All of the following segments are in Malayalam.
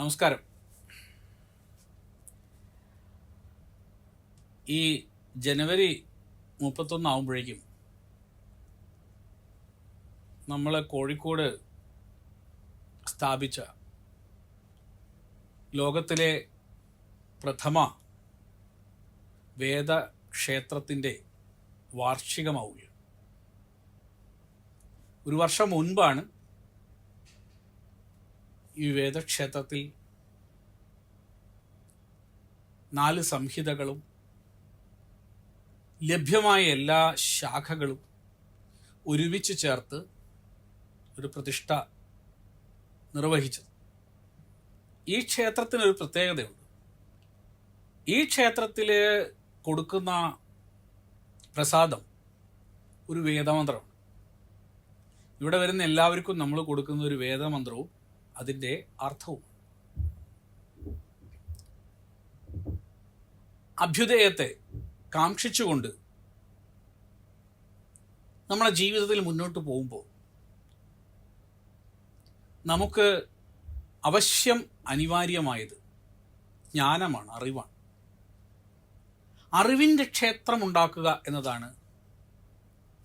നമസ്കാരം. ഈ ജനുവരി മുപ്പത്തൊന്ന് ആവുമ്പോഴേക്കും നമ്മൾ കോഴിക്കോട് സ്ഥാപിച്ച ലോകത്തിലെ പ്രഥമ വേദക്ഷേത്രത്തിന്റെ വാർഷികമാവുകയാണ് ഒരു വർഷം മുൻപാണ് ഈ വേദക്ഷേത്രത്തിൽ നാല് സംഹിതകളും ലഭ്യമായ എല്ലാ ശാഖകളും ഒരുമിച്ച് ചേർത്ത് ഒരു പ്രതിഷ്ഠ നിർവഹിച്ചത്. ഈ ക്ഷേത്രത്തിനൊരു പ്രത്യേകതയുണ്ട്. ഈ ക്ഷേത്രത്തിൽ കൊടുക്കുന്ന പ്രസാദം ഒരു വേദമന്ത്രമാണ്. ഇവിടെ വരുന്ന എല്ലാവർക്കും നമ്മൾ കൊടുക്കുന്ന ഒരു വേദമന്ത്രവും അതിന്റെ അർത്ഥവും. അഭ്യുദയത്തെ കാക്ഷിച്ചുകൊണ്ട് നമ്മുടെ ജീവിതത്തിൽ മുന്നോട്ട് പോകുമ്പോൾ നമുക്ക് അവശ്യം അനിവാര്യമായത് ജ്ഞാനമാണ് അറിവാണ്. അറിവിന്റെ ക്ഷേത്രം ഉണ്ടാക്കുക എന്നതാണ്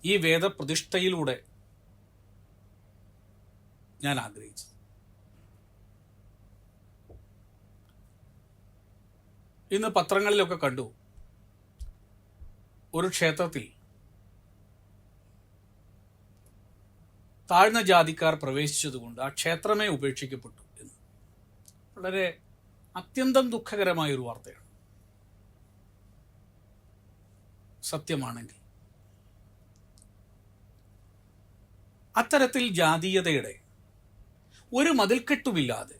ഈ വേദപ്രതിഷ്ഠയിലൂടെ ഞാൻ ആഗ്രഹിച്ചത്. ഇന്ന് പത്രങ്ങളിലൊക്കെ കണ്ടു. ഒരു ക്ഷേത്രത്തിൽ താഴ്ന്ന ജാതിക്കാർ പ്രവേശിച്ചതുകൊണ്ട് ആ ക്ഷേത്രമേ ഉപേക്ഷിക്കപ്പെട്ടു എന്ന്. വളരെ അത്യന്തം ദുഃഖകരമായ ഒരു വാർത്തയാണ്. സത്യമാണെങ്കിൽ അത്തരത്തിൽ ജാതീയതയുടെ ഒരു മതിൽക്കെട്ടുമില്ലാതെ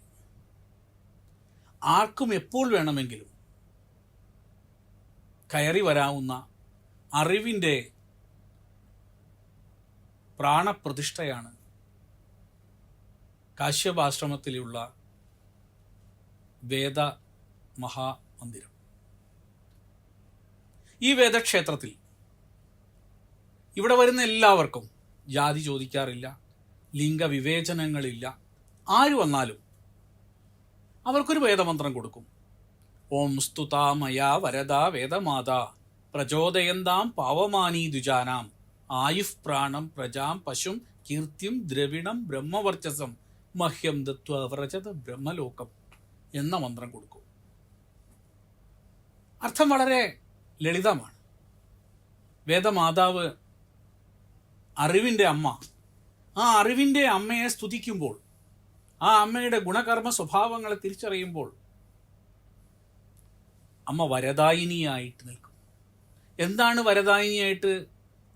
ആർക്കും എപ്പോൾ വേണമെങ്കിലും കയറി വരാവുന്ന അറിവിന്റെ പ്രാണപ്രതിഷ്ഠയാണ് കാശ്യപാശ്രമത്തിലുള്ള വേദ മഹാമന്ദിരം. ഈ വേദക്ഷേത്രത്തിൽ ഇവിടെ വരുന്ന എല്ലാവർക്കും ജാതി ചോദിക്കാറില്ല ലിംഗവിവേചനങ്ങളില്ല. ആര് വന്നാലും അവർക്കൊരു വേദമന്ത്രം കൊടുക്കും. ഓം സ്തുതാമയ വരദ വേദമാത. പ്രചോദയന്താം പാവമാനീ ദുജാനാം ആയുഃ പ്രാണം പ്രജാം പശും കീർത്തിം ദ്രവിണം ബ്രഹ്മവർച്ചസം. മഹ്യം ദത്വ ബ്രഹ്മലോകം എന്ന മന്ത്രം കൊടുക്കും. അർത്ഥം വളരെ ലളിതമാണ്. വേദമാതാവ് അറിവിന്റെ അമ്മ. ആ അറിവിന്റെ അമ്മയെ സ്തുതിക്കുമ്പോൾ ആ അമ്മയുടെ ഗുണകർമ്മ സ്വഭാവങ്ങളെ തിരിച്ചറിയുമ്പോൾ അമ്മ വരദായിനിയായിട്ട് നിൽക്കും. എന്താണ് വരദായിനിയായിട്ട്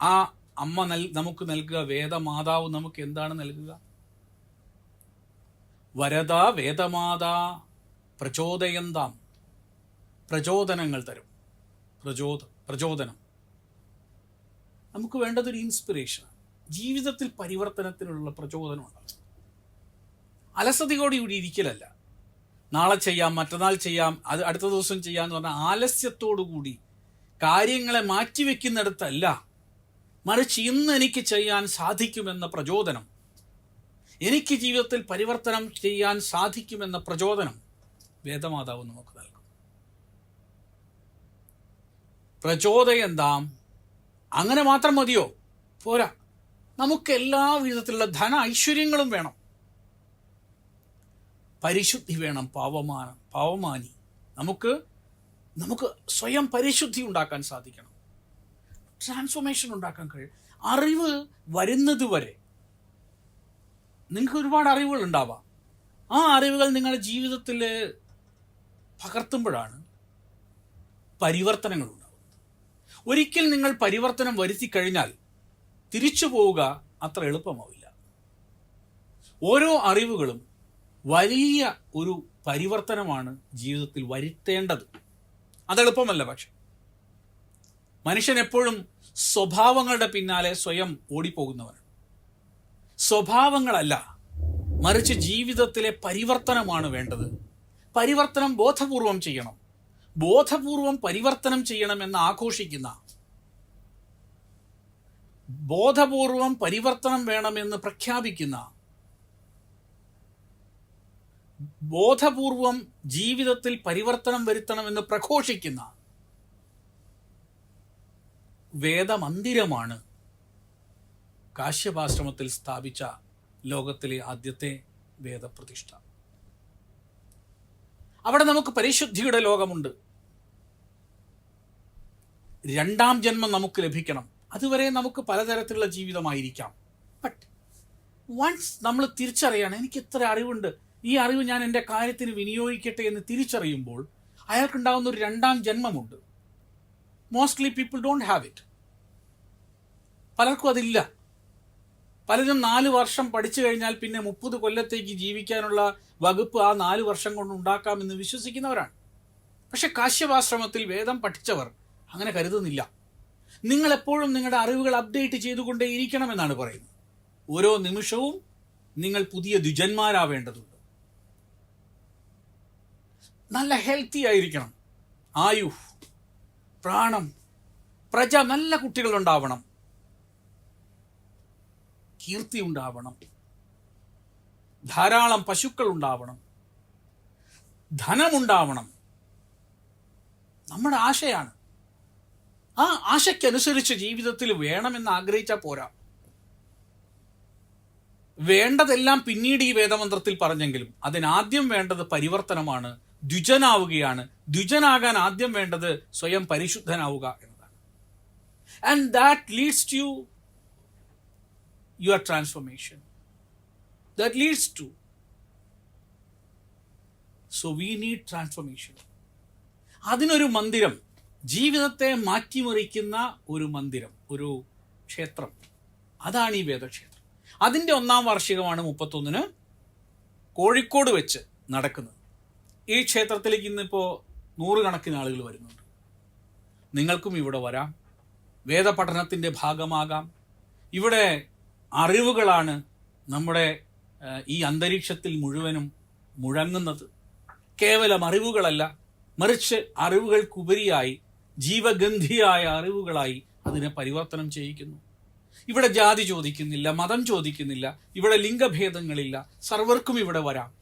ആ അമ്മ നൽ നമുക്ക് നൽകുക? വേദമാതാവ് നമുക്ക് എന്താണ് നൽകുക? വരദ വേദമാതാ പ്രചോദയന്താം. പ്രചോദനങ്ങൾ തരും. പ്രചോദ പ്രചോദനം. നമുക്ക് വേണ്ടതൊരു ഇൻസ്പിറേഷൻ ജീവിതത്തിൽ പരിവർത്തനത്തിനുള്ള പ്രചോദനം ഉണ്ടാകും അലസതയോടെ ഇവിടെ ഇരിക്കലല്ല. നാളെ ചെയ്യാം മറ്റന്നാൾ ചെയ്യാം അത് അടുത്ത ദിവസം ചെയ്യാം എന്ന് പറഞ്ഞാൽ ആലസ്യത്തോടു കൂടി കാര്യങ്ങളെ മാറ്റിവെക്കുന്നിടത്തല്ല മറിച്ച് ഇന്ന് എനിക്ക് ചെയ്യാൻ സാധിക്കുമെന്ന പ്രചോദനം. എനിക്ക് ജീവിതത്തിൽ പരിവർത്തനം ചെയ്യാൻ സാധിക്കുമെന്ന പ്രചോദനം വേദമാതാവ് നമുക്ക് നൽകും. പ്രചോദയന്താം? അങ്ങനെ മാത്രം മതിയോ? പോരാ. നമുക്ക് എല്ലാ വിധത്തിലുള്ള ധന ഐശ്വര്യങ്ങളും വേണം. പരിശുദ്ധി വേണം പാവമാന പാവമാനി നമുക്ക് നമുക്ക് സ്വയം പരിശുദ്ധി ഉണ്ടാക്കാൻ സാധിക്കണം. ട്രാൻസ്ഫോർമേഷൻ ഉണ്ടാക്കാൻ കഴിയും. അറിവ് വരുന്നത് വരെ നിങ്ങൾക്ക് ഒരുപാട് അറിവുകൾ ഉണ്ടാവാം. ആ അറിവുകൾ നിങ്ങളുടെ ജീവിതത്തിൽ പകർത്തുമ്പോഴാണ് പരിവർത്തനങ്ങൾ ഉണ്ടാവുന്നത്. ഒരിക്കൽ നിങ്ങൾ പരിവർത്തനം വരുത്തി കഴിഞ്ഞാൽ തിരിച്ചു പോവുക അത്ര എളുപ്പമാവില്ല. ഓരോ അറിവുകളും വലിയ ഒരു പരിവർത്തനമാണ് ജീവിതത്തിൽ വരുത്തേണ്ടത്. അതെളുപ്പമല്ല പക്ഷെ. മനുഷ്യൻ എപ്പോഴും സ്വഭാവങ്ങളുടെ പിന്നാലെ സ്വയം ഓടിപ്പോകുന്നവരാണ് സ്വഭാവങ്ങളല്ല മറിച്ച് ജീവിതത്തിലെ പരിവർത്തനമാണ് വേണ്ടത്. പരിവർത്തനം ബോധപൂർവം ചെയ്യണം. ബോധപൂർവം പരിവർത്തനം ചെയ്യണമെന്ന് ആഘോഷിക്കുന്ന ബോധപൂർവം പരിവർത്തനം വേണമെന്ന് പ്രഖ്യാപിക്കുന്ന ബോധപൂർവം ജീവിതത്തിൽ പരിവർത്തനം വരുത്തണമെന്ന് പ്രഘോഷിക്കുന്ന വേദമന്ദിരമാണ് കാശ്യപാശ്രമത്തിൽ സ്ഥാപിച്ച ലോകത്തിലെ ആദ്യത്തെ വേദപ്രതിഷ്ഠ. അവിടെ നമുക്ക് പരിശുദ്ധിയുടെ ലോകമുണ്ട്. രണ്ടാം ജന്മം നമുക്ക് ലഭിക്കണം. അതുവരെ നമുക്ക് പലതരത്തിലുള്ള ജീവിതമായിരിക്കാം. ബട്ട് വൺസ് നമ്മൾ തിരിച്ചറിയണം എനിക്ക് ഇത്ര അറിവുണ്ട്. ഈ അറിവ് ഞാൻ എന്റെ കാര്യത്തിന് വിനിയോഗിക്കട്ടെ എന്ന് തിരിച്ചറിയുമ്പോൾ അയാൾക്കുണ്ടാകുന്ന ഒരു രണ്ടാം ജന്മമുണ്ട്. Mostly people don't have it പലർക്കും അതില്ല. പലരും നാല് വർഷം പഠിച്ചു കഴിഞ്ഞാൽ പിന്നെ മുപ്പത് കൊല്ലത്തേക്ക് ജീവിക്കാനുള്ള വകുപ്പ് ആ നാല് വർഷം കൊണ്ട് ഉണ്ടാക്കാമെന്ന് വിശ്വസിക്കുന്നവരാണ്. പക്ഷെ കാശ്യപാശ്രമത്തിൽ വേദം പഠിച്ചവർ അങ്ങനെ കരുതുന്നില്ല. നിങ്ങൾ എപ്പോഴും നിങ്ങളുടെ അറിവുകൾ അപ്ഡേറ്റ് ചെയ്തുകൊണ്ടേയിരിക്കണമെന്നാണ് പറയുന്നത്. ഓരോ നിമിഷവും നിങ്ങൾ പുതിയ ദ്വിജന്മാരാവേണ്ടതുണ്ട്. നല്ല ഹെൽത്തി ആയിരിക്കണം. ആയു പ്രാണം പ്രജ നല്ല കുട്ടികളുണ്ടാവണം. കീർത്തി ഉണ്ടാവണം. ധാരാളം പശുക്കൾ ഉണ്ടാവണം. ധനമുണ്ടാവണം. നമ്മുടെ ആശയാണ്. ആ ആശയ്ക്കനുസരിച്ച് ജീവിതത്തിൽ വേണമെന്ന് ആഗ്രഹിച്ചാൽ പോരാ. വേണ്ടതെല്ലാം പിന്നീട് ഈ വേദമന്ത്രത്തിൽ പറഞ്ഞെങ്കിലും അതിനാദ്യം വേണ്ടത് പരിവർത്തനമാണ് ദ്വിജനാവുകയാണ്. ദ്വിജനാകാൻ ആദ്യം വേണ്ടത് സ്വയം പരിശുദ്ധനാവുക എന്നതാണ്. And that leads to your transformation that leads to so we need transformation അതിനൊരു മന്ദിരം ജീവിതത്തെ മാറ്റിമറിക്കുന്ന ഒരു മന്ദിരം ഒരു ക്ഷേത്രം. അതാണ് ഈ വേദക്ഷേത്രം. അതിന്റെ ഒന്നാം വാർഷികമാണ് മുപ്പത്തൊന്നിന് കോഴിക്കോട് വെച്ച് നടക്കുന്നത്. ഈ ക്ഷേത്രത്തിലേക്ക് ഇന്നിപ്പോൾ നൂറുകണക്കിന് ആളുകൾ വരുന്നുണ്ട്. നിങ്ങൾക്കും ഇവിടെ വരാം. വേദപഠനത്തിന്റെ ഭാഗമാകാം. ഇവിടെ അറിവുകളാണ് നമ്മുടെ ഈ അന്തരീക്ഷത്തിൽ മുഴുവനും മുഴങ്ങുന്നത്. കേവലം അറിവുകളല്ല മറിച്ച് അറിവുകൾക്കുപരിയായി ജീവഗന്ധിയായ അറിവുകളായി അതിനെ പരിവർത്തനം ചെയ്യിക്കുന്നു. ഇവിടെ ജാതി ചോദിക്കുന്നില്ല മതം ചോദിക്കുന്നില്ല ഇവിടെ ലിംഗഭേദങ്ങളില്ല സർവർക്കും ഇവിടെ വരാം.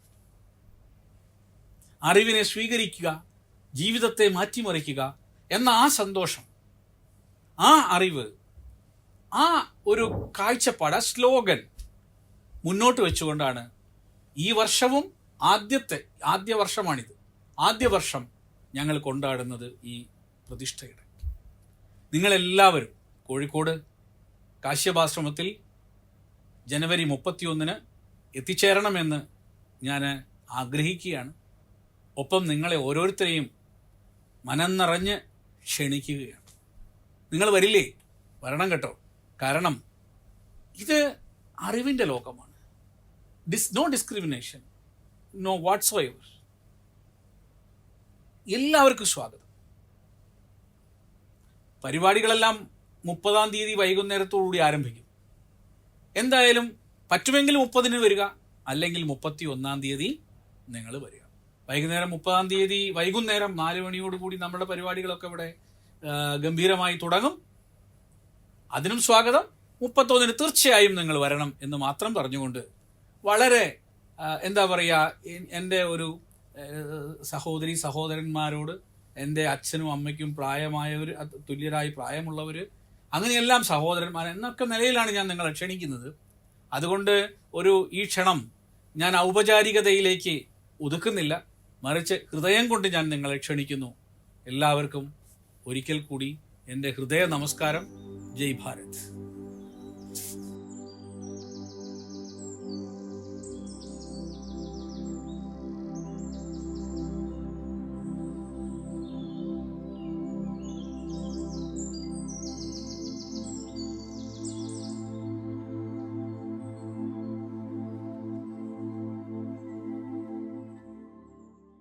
അറിവിനെ സ്വീകരിക്കുക ജീവിതത്തെ മാറ്റിമറിക്കുക എന്ന ആ സന്തോഷം ആ അറിവ് ആ ഒരു കാഴ്ചപ്പാട് ആ സ്ലോഗൻ മുന്നോട്ട് വെച്ചുകൊണ്ടാണ് ഈ വർഷവും ആദ്യത്തെ ആദ്യ വർഷമാണിത്. ആദ്യ വർഷം ഞങ്ങൾ കൊണ്ടാടുന്നത് ഈ പ്രതിഷ്ഠയുടെ. നിങ്ങളെല്ലാവരും കോഴിക്കോട് കാശ്യപാശ്രമത്തിൽ ജനുവരി മുപ്പത്തിയൊന്നിന് എത്തിച്ചേരണമെന്ന് ഞാൻ ആഗ്രഹിക്കുകയാണ്. ഒപ്പം നിങ്ങളെ ഓരോരുത്തരെയും മനം നിറഞ്ഞ് ക്ഷണിക്കുകയാണ്. നിങ്ങൾ വരില്ലേ? വരണം കേട്ടോ. കാരണം ഇത് അറിവിന്റെ ലോകമാണ്. ഡിസ് no discrimination no whatsoever എല്ലാവർക്കും സ്വാഗതം. പരിപാടികളെല്ലാം മുപ്പതാം തീയതി വൈകുന്നേരത്തോടുകൂടി ആരംഭിക്കും. എന്തായാലും പറ്റുമെങ്കിൽ മുപ്പതിന് വരിക അല്ലെങ്കിൽ മുപ്പത്തി ഒന്നാം തീയതി നിങ്ങൾ വരിക. വൈകുന്നേരം മുപ്പതാം തീയതി വൈകുന്നേരം നാല് മണിയോടുകൂടി നമ്മുടെ പരിപാടികളൊക്കെ ഇവിടെ ഗംഭീരമായി തുടങ്ങും. അതിനും സ്വാഗതം. മുപ്പത്തൊന്നിന് തീർച്ചയായും നിങ്ങൾ വരണം എന്ന് മാത്രം പറഞ്ഞുകൊണ്ട് വളരെ എന്താ പറയുക എന്റെ ഒരു സഹോദരി സഹോദരന്മാരോട് എന്റെ അച്ഛനും അമ്മയ്ക്കും പ്രായമായവർ തുല്യരായി പ്രായമുള്ളവർ അങ്ങനെയെല്ലാം സഹോദരന്മാർ എന്നൊക്കെ നിലയിലാണ് ഞാൻ നിങ്ങളെ ക്ഷണിക്കുന്നത്. അതുകൊണ്ട് ഒരു ഈ ക്ഷണം ഞാൻ ഔപചാരികതയിലേക്ക് ഒതുക്കുന്നില്ല. മറിച്ച് ഹൃദയം കൊണ്ട് ഞാൻ നിങ്ങളെ ക്ഷണിക്കുന്നു. എല്ലാവർക്കും ഒരിക്കൽ കൂടി എന്റെ ഹൃദയ നമസ്കാരം. ജയ് ഭാരത്.